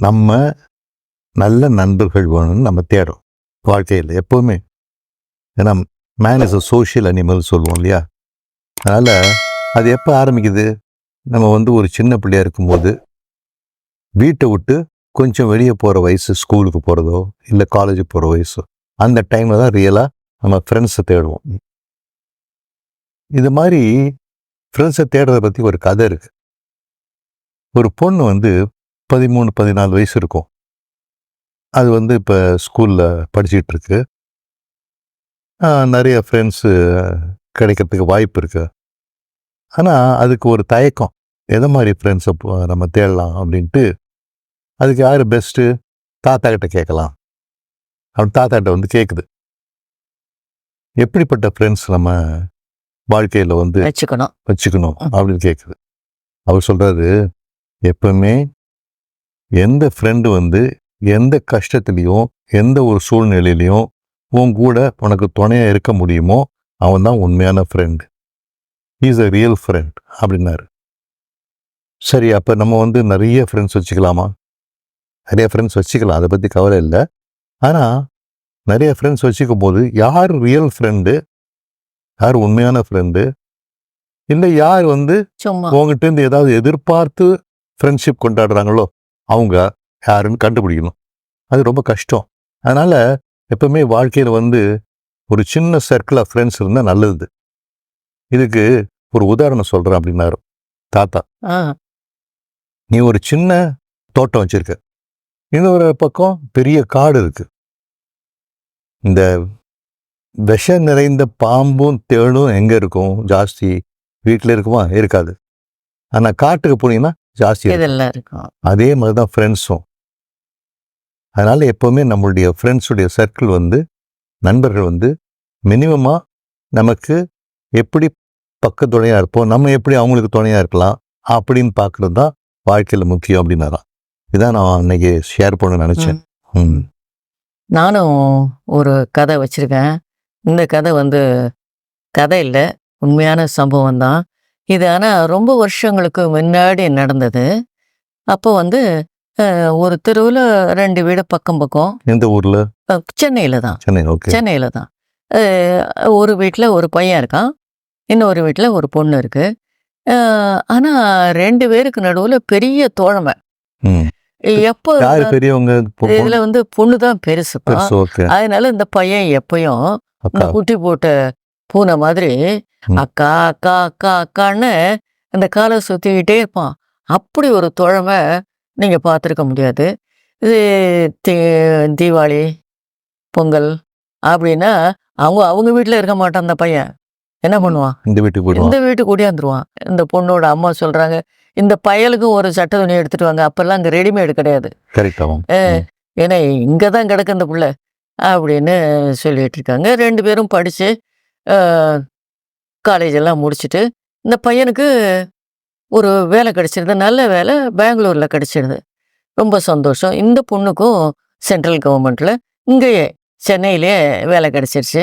நம்ம நல்ல நண்பர்கள் வேணும்னு நம்ம தேடும் வாழ்க்கையில் எப்போவுமே. ஏன்னா man is a social animal சொல்லுவோம் இல்லையா? அதனால் அது எப்போ ஆரம்பிக்குது? நம்ம வந்து ஒரு சின்ன பிள்ளையாக இருக்கும்போது வீட்டை விட்டு கொஞ்சம் வெளியே போகிற வயசு ஸ்கூலுக்கு போகிறதோ இல்லை காலேஜுக்கு போகிற வயசோ அந்த டைமில் தான் ரியலாக நம்ம ஃப்ரெண்ட்ஸை தேடுவோம். இது மாதிரி ஃப்ரெண்ட்ஸை தேடுறத பற்றி ஒரு கதை இருக்குது ஒரு பொண்ணு வந்து பதிமூணு பதினாலு வயசு இருக்கும். அது வந்து இப்போ ஸ்கூலில் படிச்சிட்டு இருக்கு ஆஹ் நிறைய ஃப்ரெண்ட்ஸு கிடைக்கிறதுக்கு வாய்ப்பு இருக்கு. ஆனால் அதுக்கு ஒரு தயக்கம். எதை மாதிரி ஃப்ரெண்ட்ஸை நம்ம தேடலாம் அப்படின்ட்டு அதுக்கு யார் பெஸ்ட்டு தாத்தா கிட்ட கேட்கலாம். அவன் தாத்தா கிட்ட வந்து கேட்குது. எப்படிப்பட்ட ஃப்ரெண்ட்ஸ் நம்ம வாழ்க்கையில் வந்து வச்சுக்கணும். வச்சுக்கணும் அப்படின்னு கேட்குது. அவர் சொல்றாரு எப்பவுமே எந்த ஃப்ரெண்டு வந்து எந்த கஷ்டத்துலேயும் எந்த ஒரு சூழ்நிலையிலையும் உன் கூட உனக்கு துணையா இருக்க முடியுமோ அவன் தான் உண்மையான friend is a real friend அப்படின்னாரு. சரி அப்போ நம்ம வந்து நிறைய ஃப்ரெண்ட்ஸ் வச்சுக்கலாமா? நிறைய ஃப்ரெண்ட்ஸ் வச்சுக்கலாம் அதை பற்றி கவலை இல்லை. ஆனால் நிறைய ஃப்ரெண்ட்ஸ் வச்சுக்கும் போது யார் ரியல் ஃப்ரெண்டு யார் உண்மையான ஃப்ரெண்டு இல்லை யார் வந்து உங்ககிட்ட இருந்து ஏதாவது எதிர்பார்த்து ஃப்ரெண்ட்ஷிப் கொண்டாடுறாங்களோ? அவங்க யாருன்னு கண்டுபிடிக்கணும். அது ரொம்ப கஷ்டம். அதனால எப்பவுமே வாழ்க்கையில் வந்து ஒரு சின்ன சர்க்கிள் ஆஃப் ஃப்ரெண்ட்ஸ் இருந்தால் நல்லது. இதுக்கு ஒரு உதாரணம் சொல்கிறேன் அப்படின்னாரு. தாத்தா. நீ ஒரு சின்ன தோட்டம் வச்சிருக்க. இன்னொரு பக்கம் பெரிய காடு இருக்கு. இந்த விஷம் நிறைந்த பாம்பும் தேளும் எங்க இருக்கும்? ஜாஸ்தி வீட்டில் இருக்குமா? இருக்காது. ஆனா காட்டுக்கு போனீங்கன்னா ஜாஸ்தி இருக்கும். இதெல்லாம் இருக்கும் அதே மாதிரி தான் ஃப்ரெண்ட்ஸும் அதனால எப்பவுமே நம்மளுடைய ஃப்ரெண்ட்ஸுடைய சர்க்கிள் வந்து நண்பர்கள் வந்து மினிமமாக நமக்கு எப்படி பக்க துணையாக இருப்போம் நம்ம எப்படி அவங்களுக்கு துணையாக இருக்கலாம் அப்படின்னு பார்க்குறது தான் வாழ்க்கையில் முக்கியம் அப்படின்னாராம் இதான் நான் அன்னைக்கு ஷேர் பண்ண நினச்சேன். ம். நானும் ஒரு கதை வச்சிருக்கேன். இந்த கதை வந்து கதை இல்லை உண்மையான சம்பவம் தான் இது ஆனால் ரொம்ப வருஷங்களுக்கு முன்னாடி நடந்தது. அப்போ வந்து ஒரு தெருவில் ரெண்டு வீடு பக்கம் பக்கம். எந்த ஊரில்? சென்னையில் தான். சென்னையில் தான். ஒரு வீட்டில் ஒரு பையன் இருக்கான். இன்னொரு வீட்டில் ஒரு பொண்ணு இருக்கு. ஆனால் ரெண்டு பேருக்கு நடுவில் பெரிய தோழமை. எப்போ இதுல வந்து பொண்ணு தான் பெருசு அதனால இந்த பையன் எப்பயும் குட்டி போட்ட பூனை மாதிரி. அக்கா அக்கா அக்கா அக்கான்னு அந்த காலை சுத்திக்கிட்டே இருப்பான். அப்படி ஒரு தோழமை நீங்க பார்த்துருக்க முடியாது. இது தீ- தீபாவளி பொங்கல் அப்படின்னா அவங்க அவங்க வீட்டில் இருக்க மாட்டான் அந்த பையன். என்ன பண்ணுவான்? இந்த வீட்டுக்கு இந்த வீட்டுக்கு கூடியாந்துருவான் இந்த பொண்ணோட அம்மா சொல்றாங்க இந்த பயலுக்கும் ஒரு சட்டை துணி எடுத்துட்டு வாங்க. அப்பெல்லாம் அங்க ரெடிமேடு கிடையாது. ஏன்னா இங்கே தான் கிடக்கு இந்த புள்ள அப்படின்னு சொல்லிட்டு இருக்காங்க. ரெண்டு பேரும் படித்து காலேஜ் எல்லாம் முடிச்சுட்டு இந்த பையனுக்கு ஒரு வேலை கிடைச்சிருது நல்ல வேலை பெங்களூரில் கிடைச்சிருது ரொம்ப சந்தோஷம். இந்த பொண்ணுக்கும் சென்ட்ரல் கவர்மெண்ட்டில் இங்கேயே சென்னையிலே வேலை கிடைச்சிருச்சு.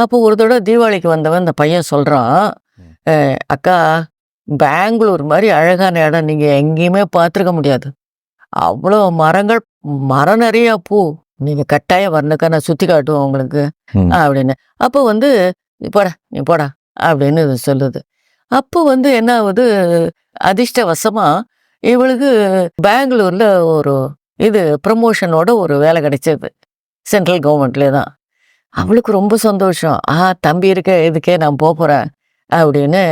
அப்போ ஒரு தடவை தீபாவளிக்கு வந்தவன் இந்த பையன் சொல்கிறான். அக்கா பெங்களூர் மாதிரி அழகான இடம் நீங்கள் எங்கேயுமே பார்த்துருக்க முடியாது. அவ்வளோ மரங்கள் மரம் நிறைய பூ. நீங்கள் கட்டாயம் வரணுக்கா நான் சுற்றி காட்டுவேன் உங்களுக்கு. அப்படின்னு. அப்போ வந்து நீ போடா நீ போடா அப்படின்னு சொல்லுது. அப்போ வந்து என்ன ஆகுது? அதிர்ஷ்டவசமாக இவளுக்கு பெங்களூரில் ஒரு இது ப்ரமோஷனோட ஒரு வேலை கிடைச்சது. சென்ட்ரல் கவர்மெண்ட்லேயே தான். அவளுக்கு ரொம்ப சந்தோஷம். ஆ தம்பி இருக்க இதுக்கே நான் போக போகிறேன் அப்படின்னு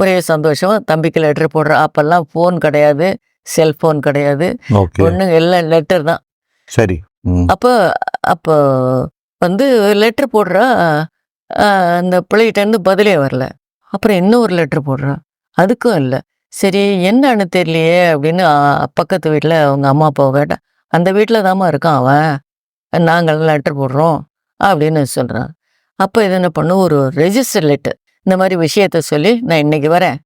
ஒரே சந்தோஷம் தம்பிக்கு லெட்டர் போடுறேன் அப்போல்லாம் ஃபோன் கிடையாது செல்ஃபோன் கிடையாது. ஒன்று எல்லாம் லெட்டர் தான். சரி. அப்போ அப்போ வந்து லெட்டர் போடுறா. அந்த பிள்ளைகிட்டேருந்து பதிலே வரல. அப்புறம் இன்னும் ஒரு லெட்ரு போடுறா? அதுக்கும் இல்லை. சரி என்னன்னு தெரியலையே அப்படின்னு பக்கத்து வீட்டில் அவங்க அம்மா அப்பாவை கேட்டேன் அந்த வீட்டில் தாம்மா இருக்கான் அவன். நாங்கள் லெட்டர் போடுறோம் அப்படின்னு சொல்கிறான் அப்போ இது என்ன பண்ணும் ஒரு ரெஜிஸ்டர் லெட்டர் இந்த மாதிரி விஷயத்த சொல்லி நான் இன்னைக்கு வரேன்.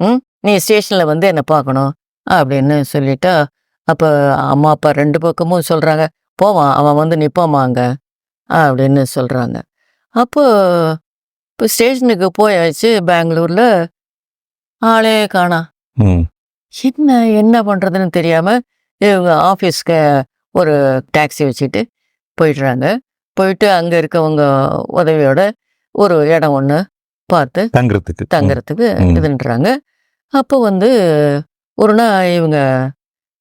ம்? நீ ஸ்டேஷனில் வந்து என்னை பார்க்கணும். அப்படின்னு சொல்லிட்டா அப்போ அம்மா அப்பா ரெண்டு பக்கமும் சொல்கிறாங்க போவான் அவன் வந்து நிற்பாமா அங்கே. அப்படின்னு சொல்கிறாங்க அப்போ இப்போ ஸ்டேஷனுக்கு போயாச்சு பெங்களூரில். ஆளே காணா. என்ன என்ன பண்ணுறதுன்னு தெரியாமல் இவங்க ஆஃபீஸ்க்கு ஒரு டாக்ஸி வச்சுட்டு போயிடுறாங்க. போயிட்டு அங்கே இருக்கவங்க உதவியோட ஒரு இடம் ஒன்று பார்த்து தங்குறதுக்கு. தங்குறதுக்கு. இதுன்றாங்க. அப்போ வந்து ஒரு நாள் இவங்க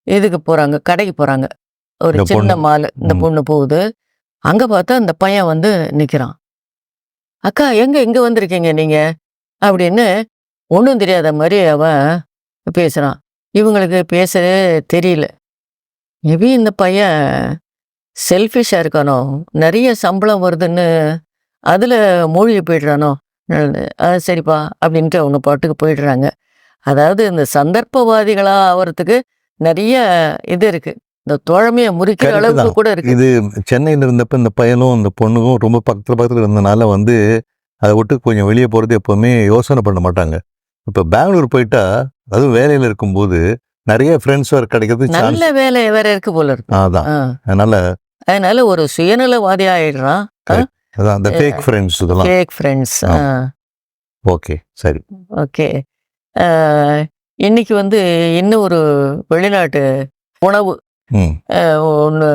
இதுக்கு போகிறாங்க கடைக்கு போகிறாங்க ஒரு சின்ன. மால். இந்த. பொண்ணு போகுது. அங்கே பார்த்தா அந்த பையன் வந்து நிற்கிறான் அக்கா எங்கே இங்க வந்திருக்கீங்க நீங்கள் அப்படின்னு ஒன்றும் தெரியாத மாதிரி அவன் பேசுகிறான் இவங்களுக்கு பேசவே தெரியல. மேபி இந்த பையன் செல்ஃபிஷாக இருக்கானோ? நிறைய சம்பளம் வருதுன்னு அதில் மூழ்கி போயிடுறானோ? அது சரிப்பா அப்படின்ட்டு அவங்க பாட்டுக்கு போயிடுறாங்க. அதாவது இந்த சந்தர்ப்பவாதிகளாக ஆகிறதுக்கு நிறைய இது இருக்குது இந்த தோழமையை முறிக்கிற அளவுக்கு. கூட இருக்கு. இது சென்னையில் இருந்தப்ப இந்த பையனும் இந்த பொண்ணுக்கும் ரொம்ப பக்கத்துல பக்கத்துல இருந்தனால வந்து அதை விட்டு கொஞ்சம் வெளியே போறது எப்பவுமே யோசனை பண்ண மாட்டாங்க. இப்ப பெங்களூர் போயிட்டா அதுவும் வேலையில இருக்கும்போது நிறைய ஃப்ரெண்ட்ஸ் வேற கிடைக்கிறது நல்ல வேலை வேற இருக்கு போல இருக்கு. அதான். அதனால அதனால ஒரு சுயநலவாதி ஆயிடுறான். அதான் அந்த ஃபேக் ஃப்ரெண்ட்ஸ் இதெல்லாம். ஃபேக் ஃப்ரெண்ட்ஸ் ஓகே சரி. ஓகே. இன்னைக்கு வந்து இன்னும் ஒரு வெளிநாட்டு உணவு ஒன்று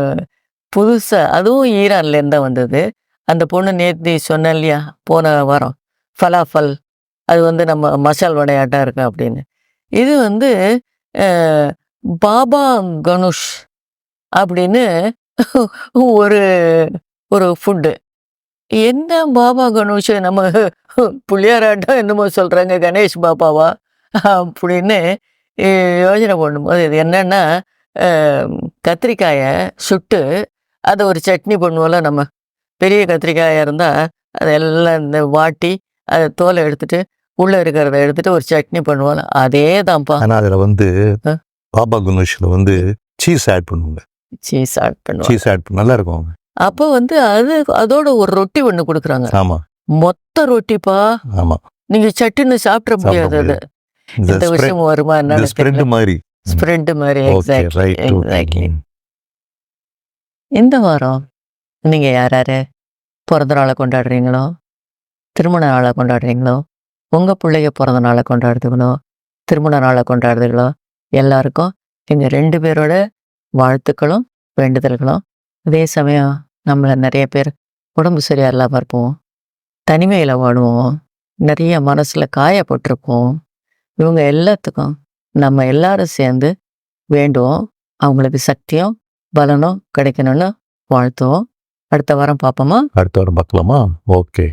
புதுசாக அதுவும் ஈரான்லேருந்து தான் வந்தது. அந்த பொண்ணு நேற்று சொன்னேன் இல்லையா போன வாரம் ஃபலாஃபல் அது வந்து நம்ம மசால் வடையாட்டம் இருக்கு அப்படின்னு. இது வந்து பாபா கனுஷ் அப்படின்னு ஒரு ஒரு ஃபுட்டு என்ன பாபா கணேஷ் நம்ம புள்ளியாராட்டம் என்னமோ சொல்கிறாங்க கணேஷ் பாபாவா அப்படின்னு யோசனை பண்ணும்போது இது என்னென்னா கத்திரிக்காயை சுட்டு அதை ஒரு சட்னி பண்ணுவோம்ல நம்ம பெரிய கத்திரிக்காயாக இருந்தால் அதெல்லாம் இந்த வாட்டி அதை தோலை எடுத்துட்டு உள்ளே இருக்கிறத எடுத்துட்டு ஒரு சட்னி பண்ணுவோம்ல அதே தான்ப்பா ஆனா அதுல வந்து. பாபா குனேஷ்ல வந்து சீஸ் ஆட் பண்ணுவாங்க. சீஸ் ஆட் பண்ணுவோம் சீஸ் ஆட் பண்ண நல்லா இருக்கும் அப்போ வந்து அது அதோட ஒரு ரொட்டி ஒன்று கொடுக்குறாங்க. ஆமா. மொத்த ரொட்டிப்பா? ஆமா. நீங்க சட்டுன்னு சாப்பிட முடியாது அது. இந்த விஷயம் வருமா இந்த ஸ்ப்ரெட் மாதிரி. ஸ்ப்ரெட் மாதிரி எக்ஸாக்ட்லி எக்ஸாக்ட்லி இந்த வாரம் நீங்க யார் யாரு? பிறந்த நாளை கொண்டாடுறீங்களோ? திருமண நாளை கொண்டாடுறீங்களோ? உங்க பிள்ளைங்க பிறந்த நாளை கொண்டாடுறீங்களோ திருமண நாளை கொண்டாடுறீங்களோ எல்லாருக்கும் எங்க ரெண்டு பேரோட வாழ்த்துக்களும் வேண்டுதல்களும். அதே சமயம் நம்மள நிறைய பேர் உடம்பு சரியா இல்லாம இருப்போம். தனிமையில வாடுவோம் நிறைய மனசுல காயப்பட்டிருப்போம். இவங்க எல்லாத்துக்கும் நம்ம எல்லாரும் சேர்ந்து வேண்டுவோம் அவங்களுக்கு சக்தியும் பலனும் கிடைக்கணும்னு வாழ்த்துவோம். அடுத்த வாரம் பார்ப்போமா? அடுத்த வாரம் பார்க்கலாமா? ஓகே.